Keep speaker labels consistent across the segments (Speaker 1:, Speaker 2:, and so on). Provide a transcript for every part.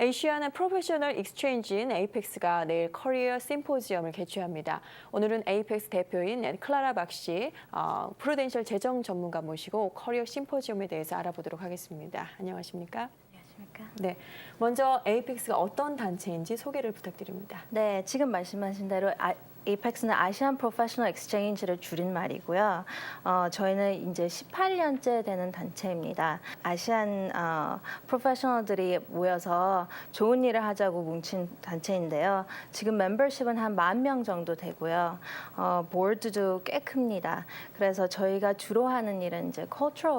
Speaker 1: 에이시아나 프로페셔널 익스체인지인 에이펙스가 내일 커리어 심포지엄을 개최합니다. 오늘은 에이펙스 대표인 클라라 박씨, 어, 프루덴셜 재정 전문가 모시고 커리어 심포지엄에 대해서 알아보도록 하겠습니다. 안녕하십니까?
Speaker 2: 안녕하십니까?
Speaker 1: 네, 먼저 에이펙스가 어떤 단체인지 소개를 부탁드립니다.
Speaker 2: 네, 지금 말씀하신 대로 아, 에이펙스는 아시안 프로페셔널 엑스체인지를 줄인 말이고요. 어, 저희는 이제 18년째 되는 단체입니다. 아시안 어, 프로페셔널들이 모여서 좋은 일을 하자고 뭉친 단체인데요. 지금 멤버십은 한 만 명 정도 되고요. 어, 보드도 꽤 큽니다. 그래서 저희가 주로 하는 일은 이제 cultural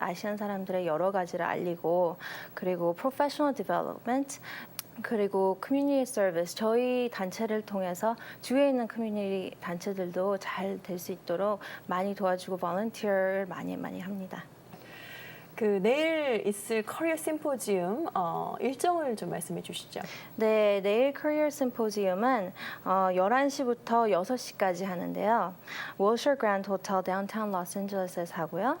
Speaker 2: 아시안 사람들의 여러 가지를 알리고 그리고 professional development, 그리고 커뮤니티 서비스 저희 단체를 통해서 주위에 있는 커뮤니티 단체들도 잘 될 수 있도록 많이 도와주고 volunteer를 많이 많이 합니다.
Speaker 1: 그 내일 있을 커리어 심포지엄 어, 일정을 좀 말씀해 주시죠.
Speaker 2: 네, 내일 커리어 심포지엄은 어, 11시부터 6시까지 하는데요. 월셔 그랜드 호텔 다운타운 로스앤젤레스에서 하고요.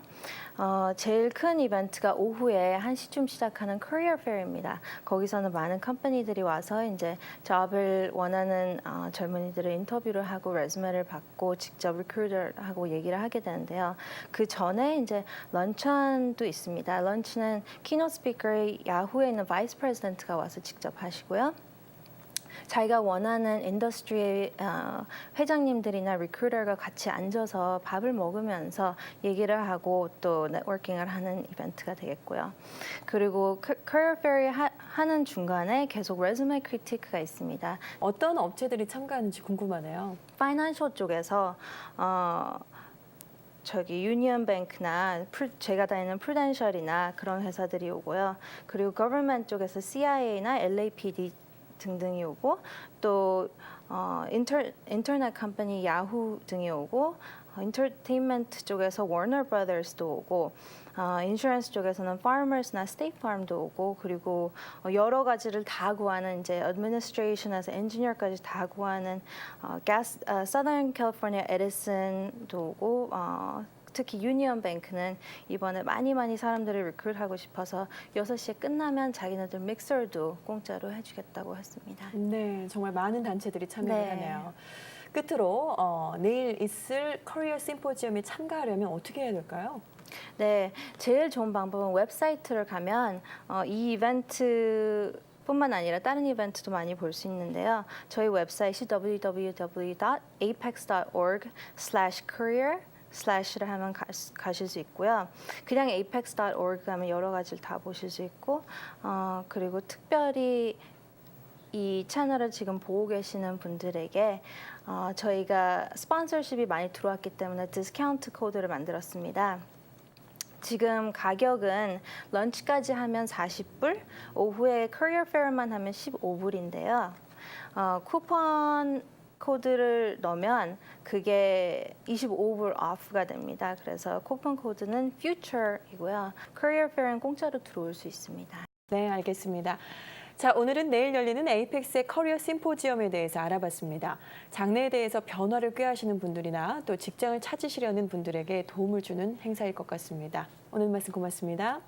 Speaker 2: 어, 제일 큰 이벤트가 오후에 1시쯤 시작하는 커리어 페어입니다. 거기서는 많은 컴퍼니들이 와서 이제 잡을 원하는 어, 젊은이들을 인터뷰를 하고 레즈메를 받고 직접 리크루터하고 얘기를 하게 되는데요. 그 전에 이제 런천도 있습니다. 런치는 키노 스피커의 야후에 있는 바이스 프레지던트가 와서 직접 하시고요. 자기가 원하는 인더스트리의 어, 회장님들이나 리크루터가 같이 앉아서 밥을 먹으면서 얘기를 하고 또 네트워킹을 하는 이벤트가 되겠고요. 그리고 커리어 페어 하는 중간에 계속 레즈메 크리티크가 있습니다.
Speaker 1: 어떤 업체들이 참가하는지 궁금하네요.
Speaker 2: 파이낸셜 쪽에서 어, 저기 유니언뱅크나 풀- 제가 다니는 프루덴셜이나 그런 회사들이 오고요. 그리고 거버먼트 쪽에서 CIA나 LAPD 등등이 오고 또 어, 인터, 인터넷 컴퍼니 야후 등이 오고 어, 인터테인먼트 쪽에서 워너 브라더스도 오고 어, 인슈런스 쪽에서는 파머스나 스테이트 팜도 오고 그리고 어, 여러 가지를 다 구하는 이제 애드미니스트레이션에서 엔지니어까지 다 구하는 어, 가스 어, 서던 캘리포니아 에디슨도 오고 어, 특히 유니언 뱅크는 이번에 많이 많이 사람들을 리크루트하고 싶어서 6시에 끝나면 자기네들 믹서도 공짜로 해주겠다고 했습니다.
Speaker 1: 네, 정말 많은 단체들이 참여를
Speaker 2: 네.
Speaker 1: 하네요. 끝으로 어, 내일 있을 커리어 심포지엄에 참가하려면 어떻게 해야 될까요?
Speaker 2: 네, 제일 좋은 방법은 웹사이트를 가면 어, 이 이벤트 뿐만 아니라 다른 이벤트도 많이 볼 수 있는데요. 저희 웹사이트이 www.apex.org/career 슬래시를 하면 가, 가실 수 있고요. 그냥 apex.org 가면 여러 가지를 다 보실 수 있고 어, 그리고 특별히 이 채널을 지금 보고 계시는 분들에게 어, 저희가 스폰서십이 많이 들어왔기 때문에 디스카운트 코드를 만들었습니다. 지금 가격은 런치까지 하면 40불, 오후에 커리어 페어만 하면 15불인데요. 어, 쿠폰 코드를 넣으면 그게 25불 오프가 됩니다. 그래서 쿠폰 코드는 future이고요. 커리어 페어는 공짜로 들어올 수 있습니다.
Speaker 1: 네, 알겠습니다. 자, 오늘은 내일 열리는 에이펙스의 커리어 심포지엄에 대해서 알아봤습니다. 장래에 대해서 변화를 꾀하시는 분들이나 또 직장을 찾으시려는 분들에게 도움을 주는 행사일 것 같습니다. 오늘 말씀 고맙습니다.